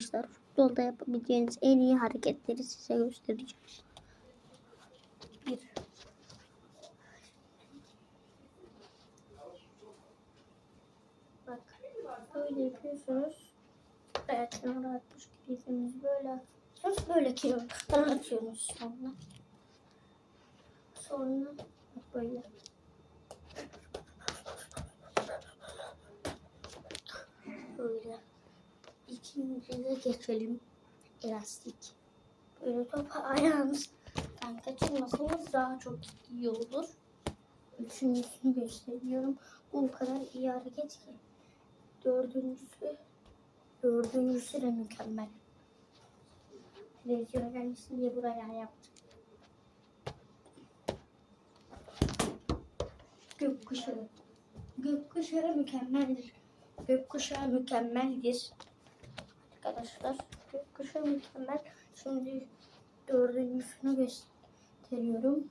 Arkadaşlar futbolda yapabileceğiniz en iyi hareketleri size göstereceğim. Bir. Bak böyle yapıyorsunuz. Evet kenara atmış gidiyorsunuz. Böyle atıyorsunuz. Böyle kenara atıyorsunuz sonra. Sonra. Böyle. İkinciye geçelim. Elastik. Böyle topa ayağınızdan kaçırmasanız daha çok iyi olur. Üçüncüsünü gösteriyorum. Bu kadar iyi hareket ki. Dördüncüsü, dördüncüsü de mükemmel. Televizyon gelmesin diye buraya yaptım. Gökkuşağı. Gökkuşağı mükemmeldir. Gökkuşağı mükemmeldir. Arkadaşlar gökkuşağı mükemmel. Şimdi dördüncüsünü gösteriyorum.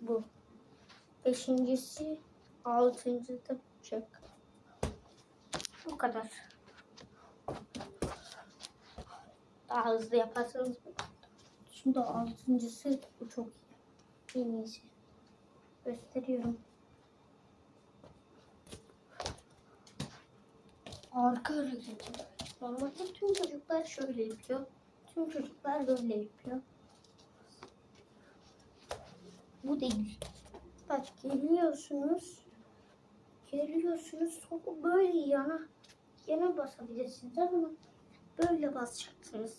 Bu. Beşincisi, altıncı da bıçak. Bu kadar. Daha hızlı yaparsanız Şimdi altıncısı bu çok iyi. En iyisi. Gösteriyorum. Arka hareketi. Normalde tüm çocuklar şöyle yapıyor. Tüm çocuklar böyle yapıyor. Bu değil. Bak geliyorsunuz. Geliyorsunuz. Topu böyle yana yana basabilirsiniz ama böyle basacaksınız.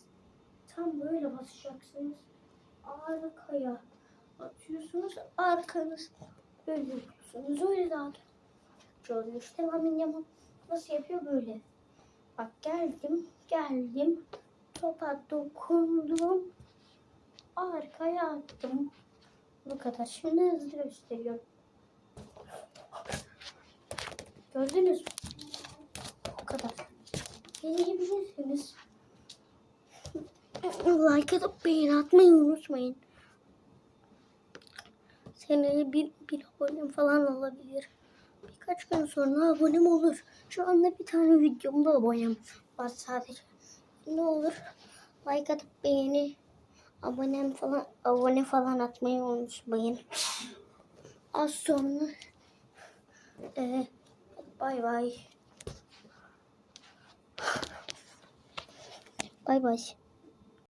Tam böyle basacaksınız. Arkaya atıyorsunuz. Arkanız böyle yapıyorsunuz. Öyle daha da oluyor. İşte Lamin Yaman nasıl yapıyor böyle. Bak geldim, geldim. Topa dokundum. Arkaya attım. Bu kadar. Şimdi hızlı gösteriyorum. Gördünüz mü? Bu kadar. Deneyebilirsiniz. Like atıp beğeni atmayı unutmayın. Seneye bir, bir abonem falan olabilir. Birkaç gün sonra abonem olur. Şu anda bir tane videomda abonem var sadece. Ne olur like atıp beğeni abonem falan abone falan atmayı unutmayın. Az sonra e, bay bay. Bay bay.